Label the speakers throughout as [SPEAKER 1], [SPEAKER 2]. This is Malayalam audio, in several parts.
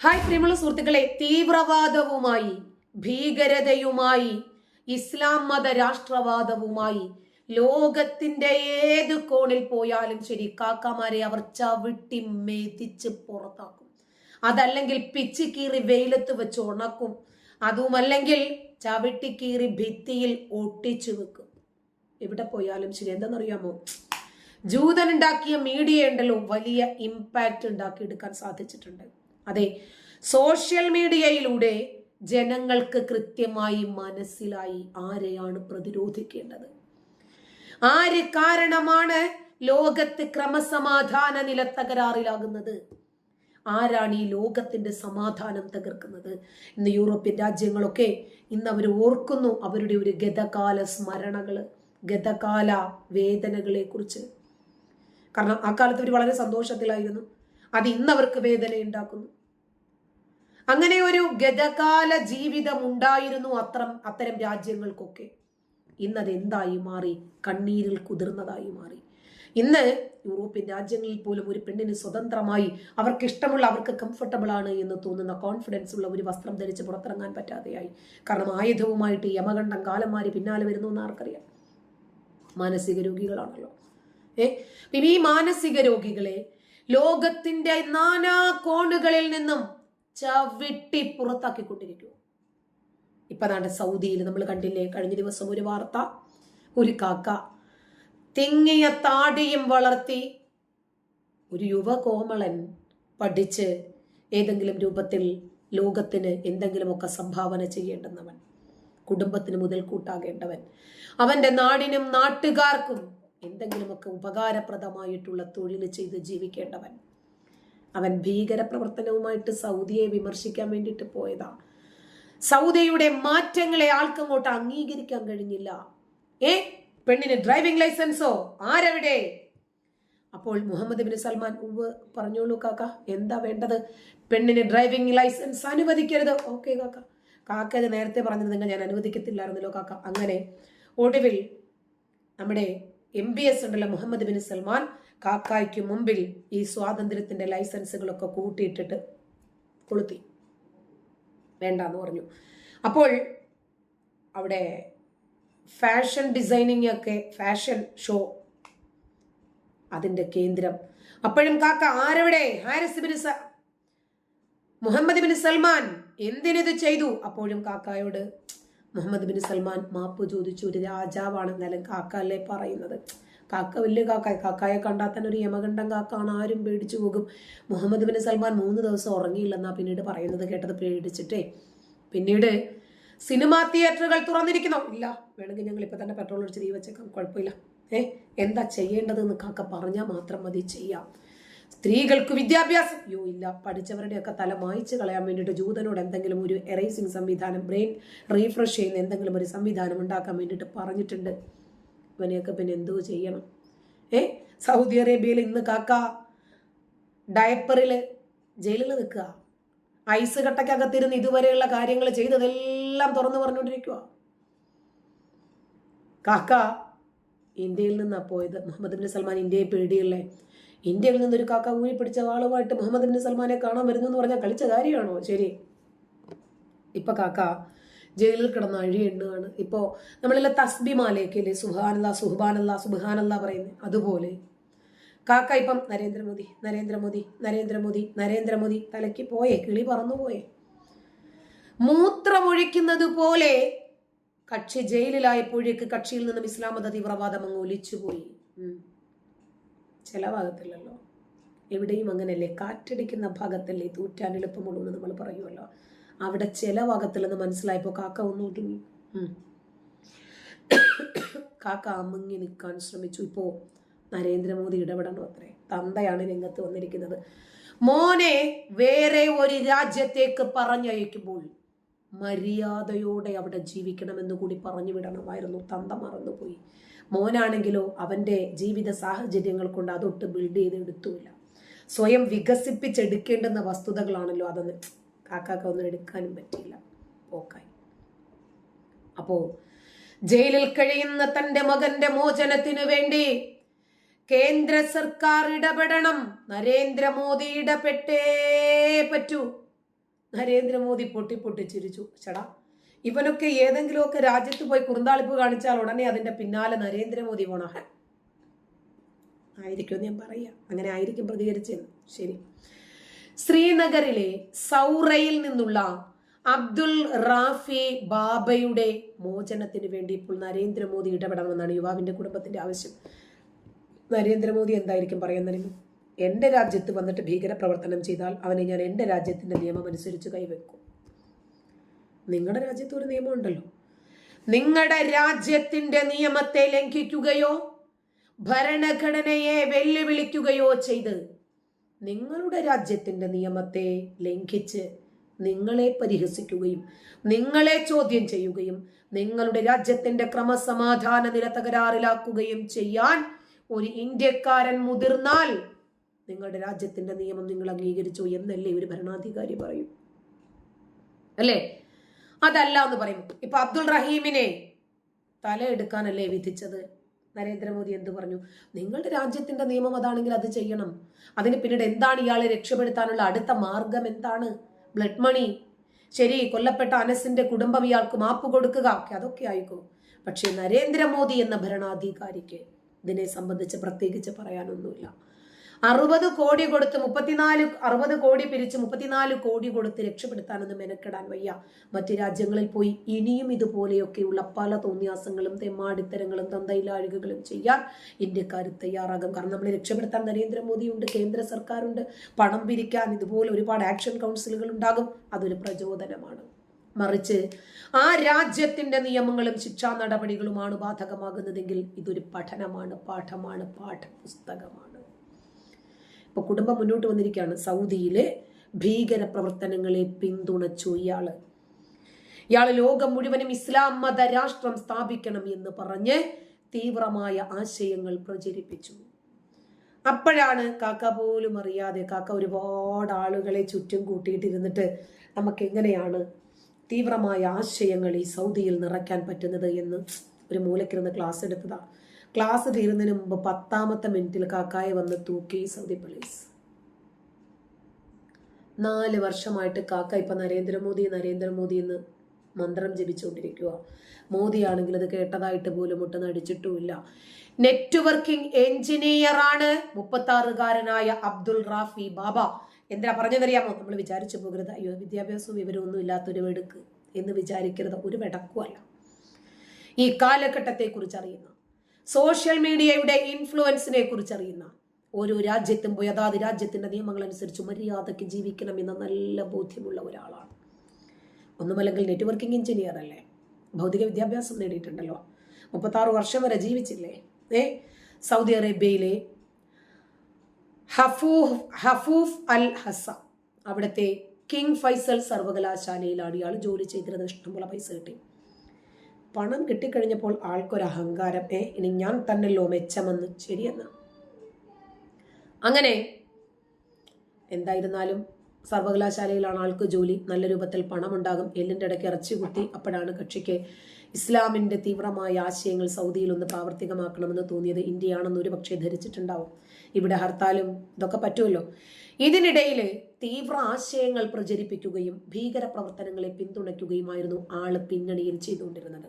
[SPEAKER 1] ഹായ് പ്രിയമുള്ള സുഹൃത്തുക്കളെ തീവ്രവാദവുമായി ഭീകരതയുമായി ഇസ്ലാം മത രാഷ്ട്രവാദവുമായി ലോകത്തിന്റെ ഏത് കോണിൽ പോയാലും ശരി കാക്കമാരെ അവർ ചവിട്ടി മേതിച്ച് പുറത്താക്കും. അതല്ലെങ്കിൽ പിച്ച് കീറി വെയിലത്ത് വെച്ച് ഉണക്കും. അതുമല്ലെങ്കിൽ ചവിട്ടി കീറി ഭിത്തിയിൽ ഒട്ടിച്ചു വെക്കും. എവിടെ പോയാലും ശരി എന്താണെന്നറിയാമോ? ജൂതൻ ഉണ്ടാക്കിയ മീഡിയ ഉണ്ടല്ലോ വലിയ ഇമ്പാക്റ്റ് ഉണ്ടാക്കിയെടുക്കാൻ സാധിച്ചിട്ടുണ്ട്. അതെ സോഷ്യൽ മീഡിയയിലൂടെ ജനങ്ങൾക്ക് കൃത്യമായി മനസ്സിലായി ആരെയാണ് പ്രതിരോധിക്കേണ്ടത്. ആര് കാരണമാണ് ലോകത്ത് ക്രമസമാധാന നില തകരാറിലാകുന്നത്? ആരാണ് ഈ ലോകത്തിന്റെ സമാധാനം തകർക്കുന്നത്? ഇന്ന് യൂറോപ്യൻ രാജ്യങ്ങളൊക്കെ ഇന്ന് അവർ ഓർക്കുന്നു അവരുടെ ഒരു ഗതകാല സ്മരണകൾ ഗതകാല വേദനകളെ കുറിച്ച് കാരണം ആ കാലത്ത് അവർ വളരെ സന്തോഷത്തിലായിരുന്നു. അത് ഇന്ന് അവർക്ക് വേദന ഉണ്ടാക്കുന്നു അങ്ങനെ ഒരു ഗതകാല ജീവിതം ഉണ്ടായിരുന്നു അത്തരം അത്തരം രാജ്യങ്ങൾക്കൊക്കെ. ഇന്നത് എന്തായി മാറി? കണ്ണീരിൽ കുതിർന്നതായി മാറി. ഇന്ന് യൂറോപ്യൻ രാജ്യങ്ങളിൽ പോലും ഒരു പെണ്ണിന് സ്വതന്ത്രമായി അവർക്ക് ഇഷ്ടമുള്ള അവർക്ക് കംഫർട്ടബിൾ ആണ് എന്ന് തോന്നുന്ന കോൺഫിഡൻസ് ഉള്ള ഒരു വസ്ത്രം ധരിച്ച് പുറത്തിറങ്ങാൻ പറ്റാതെയായി. കാരണം ആയുധവുമായിട്ട് യമകണ്ഠം കാലന്മാര് പിന്നാലെ വരുന്നു എന്ന് ആർക്കറിയാം? മാനസിക രോഗികളാണല്ലോ. ഏ? ഈ മാനസിക രോഗികളെ ലോകത്തിന്റെ നാനാ കോണുകളിൽ നിന്നും ചവിട്ടി പുറത്താക്കിക്കൊണ്ടിരിക്കും ഇപ്പൊ നാട്ടെ സൗദിയിൽ നമ്മൾ കണ്ടില്ലേ കഴിഞ്ഞ ദിവസം ഒരു വാർത്ത. ഒരു കാക്ക തിങ്ങിയ താടിയും വളർത്തി ഒരു യുവകോമളൻ പഠിച്ച് ഏതെങ്കിലും രൂപത്തിൽ ലോകത്തിന് എന്തെങ്കിലുമൊക്കെ സംഭാവന ചെയ്യേണ്ടുന്നവൻ കുടുംബത്തിന് മുതൽക്കൂട്ടാകേണ്ടവൻ അവന്റെ നാടിനും നാട്ടുകാർക്കും എന്തെങ്കിലുമൊക്കെ ഉപകാരപ്രദമായിട്ടുള്ള തൊഴിൽ ചെയ്ത് ജീവിക്കേണ്ടവൻ. അവൻ ഭീകരപ്രവർത്തനവുമായിട്ട് സൗദിയെ വിമർശിക്കാൻ വേണ്ടിയിട്ട് പോയതാ. സൗദിയുടെ മാറ്റങ്ങളെ ആൾക്കങ്ങോട്ട് അംഗീകരിക്കാൻ കഴിഞ്ഞില്ല. ഏ? പെണ്ണിന് ഡ്രൈവിംഗ് ലൈസൻസോ? ആരവിടെ? അപ്പോൾ മുഹമ്മദ് ബിൻ സൽമാൻ ഉവ് പറഞ്ഞോളൂ കാക്ക എന്താ വേണ്ടത്? പെണ്ണിന് ഡ്രൈവിംഗ് ലൈസൻസ് അനുവദിക്കരുത്. ഓക്കെ കാക്ക. കാക്ക ഇത് നേരത്തെ പറഞ്ഞത് നിങ്ങൾ ഞാൻ അനുവദിക്കത്തില്ലായിരുന്നല്ലോ കാക്ക. അങ്ങനെ ഒടുവിൽ നമ്മുടെ എം ബി എസ് ഉണ്ടല്ലോ മുഹമ്മദ് ബിൻ സൽമാൻ കാക്കായ്ക്ക് മുമ്പിൽ ഈ സ്വാതന്ത്ര്യത്തിന്റെ ലൈസൻസുകളൊക്കെ കൂട്ടിയിട്ടിട്ട് കൊളുത്തി. വേണ്ടെന്ന് പറഞ്ഞു. അപ്പോൾ അവിടെ ഫാഷൻ ഡിസൈനിങ് ഒക്കെ ഫാഷൻ ഷോ അതിന്റെ കേന്ദ്രം. അപ്പോഴും കാക്ക ആരവിടെ? Haris bin Muhammad bin Salman എന്തിനിത് ചെയ്തു? അപ്പോഴും കാക്കായോട് മുഹമ്മദ് ബിൻ സൽമാൻ മാപ്പ് ചോദിച്ചു ഒരു രാജാവാണെന്നാലും കാക്ക അല്ലേ പറയുന്നത്? കാക്ക വലിയ കാക്കായി. കാക്കായെ കണ്ടാൽ തന്നെ ഒരു യമകണ്ഠം കാക്കാണ്. ആരും പേടിച്ചു പോകും. മുഹമ്മദ് ബിൻ സൽമാൻ മൂന്ന് ദിവസം ഉറങ്ങിയില്ലെന്നാ പിന്നീട് പറയുന്നത് കേട്ടത് പേടിച്ചിട്ടേ. പിന്നീട് സിനിമാ തിയേറ്ററുകൾ തുറന്നിരിക്കുന്നു. ഇല്ല വേണമെങ്കിൽ ഞങ്ങൾ ഇപ്പൊ തന്നെ പെട്രോൾ ഒഴിച്ച് തീ വെച്ചേക്കാം. കുഴപ്പമില്ല. ഏ എന്താ ചെയ്യേണ്ടതെന്ന് കാക്ക പറഞ്ഞാൽ മാത്രം മതി. ചെയ്യാം. സ്ത്രീകൾക്ക് വിദ്യാഭ്യാസം. യോ ഇല്ല. പഠിച്ചവരുടെയൊക്കെ തല മായ്ച്ചു കളയാൻ വേണ്ടിയിട്ട് ജൂതനോട് എന്തെങ്കിലും ഒരു എറേസിങ് സംവിധാനം ബ്രെയിൻ റീഫ്രഷ് ചെയ്യുന്ന എന്തെങ്കിലും ഒരു സംവിധാനം ഉണ്ടാക്കാൻ വേണ്ടിയിട്ട് പറഞ്ഞിട്ടുണ്ട്. ഇവനെയൊക്കെ പിന്നെ എന്തോ ചെയ്യണം. ഏ? സൗദി അറേബ്യയിൽ ഇന്ന് കാക്ക ഡയപ്പറിൽ ജയിലിൽ നിൽക്കുക. ഐസ് കട്ടയ്ക്കകത്തിരുന്ന് ഇതുവരെയുള്ള കാര്യങ്ങൾ ചെയ്തതെല്ലാം തുറന്നു പറഞ്ഞുകൊണ്ടിരിക്കുക കാക്ക ഇന്ത്യയിൽ നിന്നാണ് പോയത് മുഹമ്മദ് ബിൻ സൽമാൻ ഇന്ത്യയെ പേടിയല്ലേ? ഇന്ത്യയിൽ നിന്നൊരു കാക്ക ഊരി പിടിച്ച ആളുമായിട്ട് മുഹമ്മദ് ബിൻ സൽമാനെ കാണാൻ വരുന്നു എന്ന് പറഞ്ഞാൽ കളിച്ച കാര്യമാണോ? ശരി. ഇപ്പൊ കാക്ക ജയിലിൽ കിടന്ന് അഴി എണ്ണുകയാണ്. ഇപ്പോ നമ്മളെല്ലാം തസ്ബി മാലയൊക്കെ അല്ലേ സുഹാനല്ല സുഹബാനല്ല സുബാനല്ല പറയുന്നത് അതുപോലെ. കാക്ക ഇപ്പം നരേന്ദ്രമോദി നരേന്ദ്രമോദി നരേന്ദ്രമോദി നരേന്ദ്രമോദി തലയ്ക്ക് പോയേ കിളി പറന്നുപോയേ മൂത്രമൊഴിക്കുന്നത് പോലെ കക്ഷി ജയിലിലായപ്പോഴേക്ക് കക്ഷിയിൽ നിന്നും ഇസ്ലാം മത തീവ്രവാദം അങ്ങ് ഒലിച്ചുപോയി. പോയി ചില ഭാഗത്തില്ലല്ലോ എവിടെയും അങ്ങനെയല്ലേ? കാറ്റടിക്കുന്ന ഭാഗത്തല്ലേ? തൂറ്റാൻ എളുപ്പമുള്ളൂ എന്ന് നമ്മൾ പറയുമല്ലോ. അവിടെ ചില ഭാഗത്തില്ലെന്ന് മനസ്സിലായപ്പോൾ കാക്ക ഒന്ന് കാക്ക അമുങ്ങി നിൽക്കാൻ ശ്രമിച്ചു. ഇപ്പോൾ നരേന്ദ്രമോദി ഇടപെടണം അത്രേ. തന്തയാണ് രംഗത്ത് വന്നിരിക്കുന്നത്. മോനെ വേറെ ഒരു രാജ്യത്തേക്ക് പറഞ്ഞയക്കുമ്പോൾ മര്യാദയോടെ അവിടെ ജീവിക്കണമെന്ന് കൂടി പറഞ്ഞു വിടണമായിരുന്നു. തന്ത മറന്നുപോയി. മോനാണെങ്കിലോ അവന്റെ ജീവിത സാഹചര്യങ്ങൾ കൊണ്ട് അതൊട്ട് ബിൽഡ് ചെയ്ത് എടുത്തുമില്ല സ്വയം വികസിപ്പിച്ചെടുക്കേണ്ടുന്ന വസ്തുതകളാണല്ലോ അതെന്ന്. കാക്കാക്ക ഒന്നും എടുക്കാനും പറ്റിയില്ല. പോക്കായി. അപ്പോ ജയിലിൽ കഴിയുന്ന തന്റെ മകന്റെ മോചനത്തിനു വേണ്ടി കേന്ദ്ര സർക്കാർ ഇടപെടണം. നരേന്ദ്രമോദി ഇടപെട്ടേ പറ്റൂ. നരേന്ദ്രമോദി പൊട്ടി പൊട്ടി ചിരിച്ചു. ചടാ ഇവനൊക്കെ ഏതെങ്കിലുമൊക്കെ രാജ്യത്ത് പോയി കുറുന്താളിപ്പ് കാണിച്ചാൽ ഉടനെ അതിന്റെ പിന്നാലെ നരേന്ദ്രമോദി പോണ ആയിരിക്കും ഞാൻ പറയാ. അങ്ങനെ ആയിരിക്കും പ്രതികരിച്ചത്. ശരി. ശ്രീനഗറിലെ സൗറയിൽ നിന്നുള്ള അബ്ദുൽ റാഫി ബാബയുടെ മോചനത്തിന് വേണ്ടി ഇപ്പോൾ നരേന്ദ്രമോദി ഇടപെടണമെന്നാണ് യുവാവിന്റെ കുടുംബത്തിന്റെ ആവശ്യം. നരേന്ദ്രമോദി എന്തായിരിക്കും പറയുന്നതിന് എന്റെ രാജ്യത്ത് വന്നിട്ട് ഭീകരപ്രവർത്തനം ചെയ്താൽ അവനെ ഞാൻ എന്റെ രാജ്യത്തിന്റെ നിയമം അനുസരിച്ച് കൈവെക്കും. നിങ്ങളുടെ രാജ്യത്ത് ഒരു നിയമമുണ്ടല്ലോ നിങ്ങളുടെ രാജ്യത്തിന്റെ നിയമത്തെ ലംഘിക്കുകയോ ഭരണഘടനയെ വെല്ലുവിളിക്കുകയോ ചെയ്ത് നിങ്ങളുടെ രാജ്യത്തിന്റെ നിയമത്തെ ലംഘിച്ച് നിങ്ങളെ പരിഹസിക്കുകയും നിങ്ങളെ ചോദ്യം ചെയ്യുകയും നിങ്ങളുടെ രാജ്യത്തിന്റെ ക്രമസമാധാന നില തകരാറിലാക്കുകയും ചെയ്യാൻ ഒരു ഇന്ത്യക്കാരൻ മുതിർന്നാൽ നിങ്ങളുടെ രാജ്യത്തിന്റെ നിയമം നിങ്ങൾ അംഗീകരിച്ചു എന്നല്ലേ ഒരു ഭരണാധികാരി പറയും. അല്ലേ? അതല്ല എന്ന് പറയും ഇപ്പൊ അബ്ദുൾ റഹീമിനെ തല എടുക്കാനല്ലേ വിധിച്ചത്? നരേന്ദ്രമോദി എന്ത് പറഞ്ഞു? നിങ്ങളുടെ രാജ്യത്തിന്റെ നിയമം അതാണെങ്കിൽ അത് ചെയ്യണം. അതിന് പിന്നീട് എന്താണ് ഇയാളെ രക്ഷപ്പെടുത്താനുള്ള അടുത്ത മാർഗം എന്താണ്? Blood money. ശരി കൊല്ലപ്പെട്ട അനസിന്റെ കുടുംബം ഇയാൾക്ക് മാപ്പ് കൊടുക്കുക. അതൊക്കെ ആയിക്കോ. പക്ഷേ നരേന്ദ്രമോദി എന്ന ഭരണാധികാരിക്ക് ഇതിനെ സംബന്ധിച്ച് പ്രത്യേകിച്ച് പറയാനൊന്നുമില്ല. അറുപത് കോടി കൊടുത്ത് മുപ്പത്തിനാല് അറുപത് കോടി പിരിച്ച് മുപ്പത്തിനാല് കോടി കൊടുത്ത് രക്ഷപ്പെടുത്താനൊന്നും മെനക്കെടാൻ വയ്യ. മറ്റ് രാജ്യങ്ങളിൽ പോയി ഇനിയും ഇതുപോലെയൊക്കെയുള്ള പല തോന്നിയാസങ്ങളും തെമ്മാടിത്തരങ്ങളും തന്തയിലാഴുകകളും ചെയ്യാൻ ഇന്ത്യക്കാർ തയ്യാറാകും. കാരണം നമ്മളെ രക്ഷപ്പെടുത്താൻ നരേന്ദ്രമോദിയുണ്ട് കേന്ദ്ര സർക്കാരുണ്ട്. പണം പിരിക്കാൻ ഇതുപോലെ ഒരുപാട് ആക്ഷൻ കൗൺസിലുകൾ ഉണ്ടാകും. അതൊരു പ്രചോദനമാണ്. മറിച്ച് ആ രാജ്യത്തിന്റെ നിയമങ്ങളും ശിക്ഷാ നടപടികളുമാണ് ബാധകമാകുന്നതെങ്കിൽ ഇതൊരു പഠനമാണ് പാഠമാണ് പാഠപുസ്തകമാണ്. ഇപ്പൊ കുടുംബം മുന്നോട്ട് വന്നിരിക്കുകയാണ്. സൗദിയിലെ ഭീകര പ്രവർത്തനങ്ങളെ പിന്തുണച്ചു ഇയാൾ. ഇയാൾ ലോകം മുഴുവനും ഇസ്ലാം മത രാഷ്ട്രം സ്ഥാപിക്കണം എന്ന് പറഞ്ഞ് തീവ്രമായ ആശയങ്ങൾ പ്രചരിപ്പിച്ചു. അപ്പോഴാണ് കാക്ക പോലും അറിയാതെ കാക്ക ഒരുപാട് ആളുകളെ ചുറ്റും കൂട്ടിയിട്ടിരുന്നിട്ട് നമുക്ക് എങ്ങനെയാണ് തീവ്രമായ ആശയങ്ങൾ ഈ സൗദിയിൽ നിറയ്ക്കാൻ പറ്റുന്നത് എന്ന് ഒരു മൂലക്കിരുന്ന് ക്ലാസ് എടുത്തതാ. ക്ലാസ് തീരുന്നതിന് മുമ്പ് പത്താമത്തെ മിനിറ്റിൽ കാക്കായെ വന്ന് തൂക്കി സൗദി പോലീസ്. നാല് വർഷമായിട്ട് കാക്ക ഇപ്പൊ നരേന്ദ്രമോദി നരേന്ദ്രമോദി എന്ന് മന്ത്രം ജപിച്ചുകൊണ്ടിരിക്കുക മോദിയാണെങ്കിൽ അത് കേട്ടതായിട്ട് പോലും ഒട്ടും അടിച്ചിട്ടുമില്ല നെറ്റ്വർക്കിംഗ് എഞ്ചിനീയർ ആണ് മുപ്പത്തി ആറുകാരനായ അബ്ദുൾ റാഫി ബാബ. എന്തിനാ പറഞ്ഞതറിയാമോ നമ്മൾ വിചാരിച്ചു പോകരുത്. അയ്യോ വിദ്യാഭ്യാസവും വിവരമൊന്നും ഇല്ലാത്തൊരു വെടുക്ക് എന്ന് വിചാരിക്കരുത്. ഒരു വെടക്കുമല്ല ഈ കാലഘട്ടത്തെ കുറിച്ച് അറിയുന്ന സോഷ്യൽ മീഡിയയുടെ ഇൻഫ്ലുവൻസിനെ കുറിച്ച് അറിയുന്ന ഓരോ രാജ്യത്തും അതാത് രാജ്യത്തിന്റെ നിയമങ്ങൾ അനുസരിച്ച് മര്യാദയ്ക്ക് ജീവിക്കണം എന്ന നല്ല ബോധ്യമുള്ള ഒരാളാണ്. ഒന്നുമല്ലെങ്കിൽ നെറ്റ്വർക്കിംഗ് എഞ്ചിനീയർ അല്ലേ? ഭൗതിക വിദ്യാഭ്യാസം നേടിയിട്ടുണ്ടല്ലോ. മുപ്പത്താറ് വർഷം വരെ ജീവിച്ചില്ലേ? ഏ? സൗദി അറേബ്യയിലെ ഹഫൂഫ് ഹഫൂഫ് അൽ ഹസ. അവിടുത്തെ കിങ് ഫൈസൽ സർവകലാശാലയിലാണ് ഇയാൾ ജോലി ചെയ്തിരുന്നത്. ഇഷ്ടംപോലെ പൈസ കിട്ടി. പണം കിട്ടിക്കഴിഞ്ഞപ്പോൾ ആൾക്കൊരു അഹങ്കാരം ഏ ഇനി ഞാൻ തന്നല്ലോ മെച്ചമെന്ന്. ശരിയെന്ന്. അങ്ങനെ എന്തായിരുന്നാലും സർവകലാശാലയിലാണ് ആൾക്ക് ജോലി. നല്ല രൂപത്തിൽ പണമുണ്ടാകും. എല്ലിന്റെ ഇടയ്ക്ക് ഇറച്ചി കുത്തി അപ്പോഴാണ് കക്ഷിക്ക് ഇസ്ലാമിന്റെ തീവ്രമായ ആശയങ്ങൾ സൗദിയിൽ ഒന്ന് പ്രാവർത്തികമാക്കണമെന്ന് തോന്നിയത്. ഇന്ത്യയാണെന്ന് ഒരു പക്ഷേ ധരിച്ചിട്ടുണ്ടാവും. ഇവിടെ ഹർത്താലും ഇതൊക്കെ പറ്റുമല്ലോ. ഇതിനിടയിൽ തീവ്ര ആശയങ്ങൾ പ്രചരിപ്പിക്കുകയും ഭീകര പ്രവർത്തനങ്ങളെ പിന്തുണയ്ക്കുകയുമായിരുന്നു ആൾ പിന്നണിയിൽ ചെയ്തുകൊണ്ടിരുന്നത്.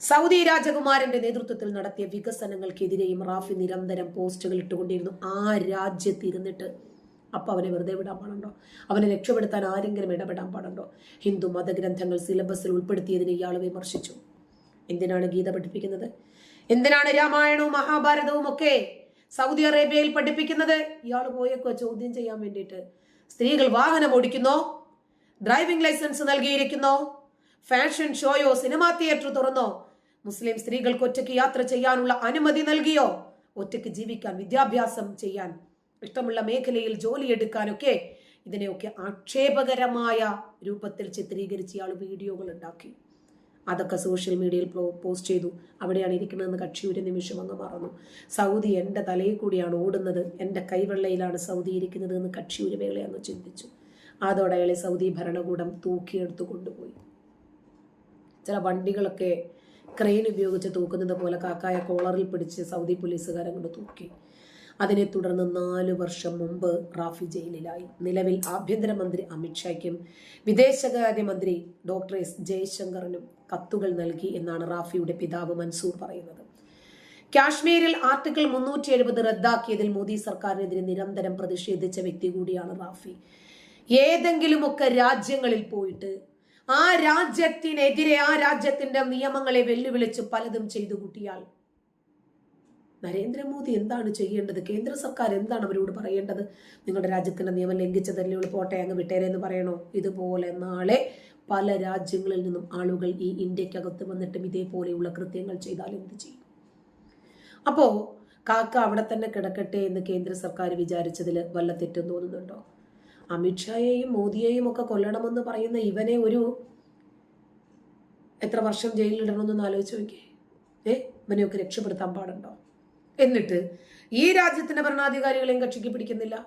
[SPEAKER 1] സൗദി രാജകുമാരന്റെ നേതൃത്വത്തിൽ നടത്തിയ വികസനങ്ങൾക്കെതിരെയും റാഫി നിരന്തരം പോസ്റ്റുകൾ ഇട്ടുകൊണ്ടിരുന്നു. ആ രാജ്യത്ത് ഇരുന്നിട്ട് അപ്പൊ അവനെ വെറുതെ വിടാൻ പാടുണ്ടോ? അവനെ രക്ഷപ്പെടുത്താൻ ആരെങ്കിലും ഇടപെടാൻ പാടുണ്ടോ? ഹിന്ദു മതഗ്രന്ഥങ്ങൾ സിലബസിൽ ഉൾപ്പെടുത്തിയതിനെ ഇയാൾ വിമർശിച്ചു. എന്തിനാണ് ഗീത പഠിപ്പിക്കുന്നത്? എന്തിനാണ് രാമായണവും മഹാഭാരതവും ഒക്കെ സൗദി അറേബ്യയിൽ പഠിപ്പിക്കുന്നത്. ഇയാൾ പോയേക്കോ ചോദ്യം ചെയ്യാൻ വേണ്ടിയിട്ട്. സ്ത്രീകൾ വാഹനം ഓടിക്കുന്നോ? ഡ്രൈവിംഗ് ലൈസൻസ് നൽകിയിരിക്കുന്നോ? ഫാഷൻ ഷോയോ സിനിമാ തിയേറ്റർ തുറന്നോ? മുസ്ലിം സ്ത്രീകൾക്ക് ഒറ്റയ്ക്ക് യാത്ര ചെയ്യാനുള്ള അനുമതി നൽകിയോ? ഒറ്റയ്ക്ക് ജീവിക്കാൻ വിദ്യാഭ്യാസം ചെയ്യാൻ ഇഷ്ടമുള്ള മേഖലയിൽ ജോലിയെടുക്കാനൊക്കെ ഇതിനെയൊക്കെ ആക്ഷേപകരമായ രൂപത്തിൽ ചിത്രീകരിച്ച് ഇയാൾ വീഡിയോകൾ ഉണ്ടാക്കി. അതൊക്കെ സോഷ്യൽ മീഡിയയിൽ പോസ്റ്റ് ചെയ്തു. അവിടെയാണ് ഇരിക്കുന്നതെന്ന് കക്ഷി ഒരു നിമിഷം അങ്ങ് മറന്നു. സൗദി എന്റെ തലയിൽ കൂടിയാണ് ഓടുന്നത്. എന്റെ കൈവെള്ളയിലാണ് സൗദി ഇരിക്കുന്നത് എന്ന് കക്ഷി ഒരു വേള അങ്ങ് ചിന്തിച്ചു. അതോടെ അയാളെ സൗദി ഭരണകൂടം തൂക്കിയെടുത്തു കൊണ്ടുപോയി. ചില വണ്ടികളൊക്കെ ക്രെയിൻ ഉപയോഗിച്ച് തൂക്കുന്നത് പോലെ കാക്കായ കോളറിൽ പിടിച്ച് സൗദി പോലീസുകാരെ കൊണ്ട് തൂക്കി. അതിനെ തുടർന്ന് നാല് വർഷം മുമ്പ് റാഫി ജയിലിലായി. നിലവിൽ ആഭ്യന്തരമന്ത്രി അമിത്ഷായ്ക്കും വിദേശകാര്യമന്ത്രി ഡോക്ടർ എസ് ജയശങ്കറിനും കത്തുകൾ നൽകി എന്നാണ് റാഫിയുടെ പിതാവ് മൻസൂർ പറയുന്നത്. കാശ്മീരിൽ ആർട്ടിക്കിൾ മുന്നൂറ്റി എഴുപത് റദ്ദാക്കിയതിൽ മോദി സർക്കാരിനെതിരെ നിരന്തരം പ്രതിഷേധിച്ച വ്യക്തി കൂടിയാണ് റാഫി. ഏതെങ്കിലുമൊക്കെ രാജ്യങ്ങളിൽ പോയിട്ട് ആ രാജ്യത്തിനെതിരെ ആ രാജ്യത്തിന്റെ നിയമങ്ങളെ വെല്ലുവിളിച്ച് പലതും ചെയ്തു കൂട്ടിയാൽ നരേന്ദ്രമോദി എന്താണ് ചെയ്യേണ്ടത്? കേന്ദ്ര സർക്കാർ എന്താണ് അവരോട് പറയേണ്ടത്? നിങ്ങളുടെ രാജ്യത്തിന്റെ നിയമം ലംഘിച്ചതല്ലേ ഉള്ളൂ. പോട്ടെ അങ്ങ് വിട്ടേരെ എന്ന് പറയണോ? ഇതുപോലെ നാളെ പല രാജ്യങ്ങളിൽ നിന്നും ആളുകൾ ഈ ഇന്ത്യക്കകത്ത് വന്നിട്ടും ഇതേപോലെയുള്ള കൃത്യങ്ങൾ ചെയ്താൽ എന്ത് ചെയ്യും? അപ്പോൾ കാക്ക അവിടെ തന്നെ കിടക്കട്ടെ എന്ന് കേന്ദ്ര സർക്കാർ വിചാരിച്ചതിൽ വല്ല തെറ്റും തോന്നുന്നുണ്ടോ? അമിത്ഷായെയും മോദിയെയും ഒക്കെ കൊല്ലണമെന്ന് പറയുന്ന ഇവനെ ഒരു എത്ര വർഷം ജയിലിലിടണമെന്നൊന്ന് ആലോചിച്ച് നോക്കിയേ. ഏ? ഇവനെയൊക്കെ രക്ഷപ്പെടുത്താൻ പാടുണ്ടോ? എന്നിട്ട് ഈ രാജ്യത്തിന്റെ ഭരണാധികാരികളെയും കക്ഷിക്ക് പിടിക്കുന്നില്ല.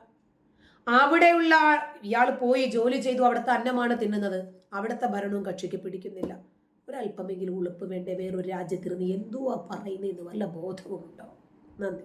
[SPEAKER 1] അവിടെയുള്ള ഇയാൾ പോയി ജോലി ചെയ്തു അവിടുത്തെ അന്നമാണ് തിന്നുന്നത്. അവിടുത്തെ ഭരണവും കക്ഷിക്ക് പിടിക്കുന്നില്ല. ഒരല്പമെങ്കിലും ഉളുപ്പ് വേണ്ടേ വേറൊരു രാജ്യത്തിരുന്ന് എന്തുവാ പറയുന്നതെന്ന് വല്ല ബോധവുമുണ്ടോ? നന്ദി.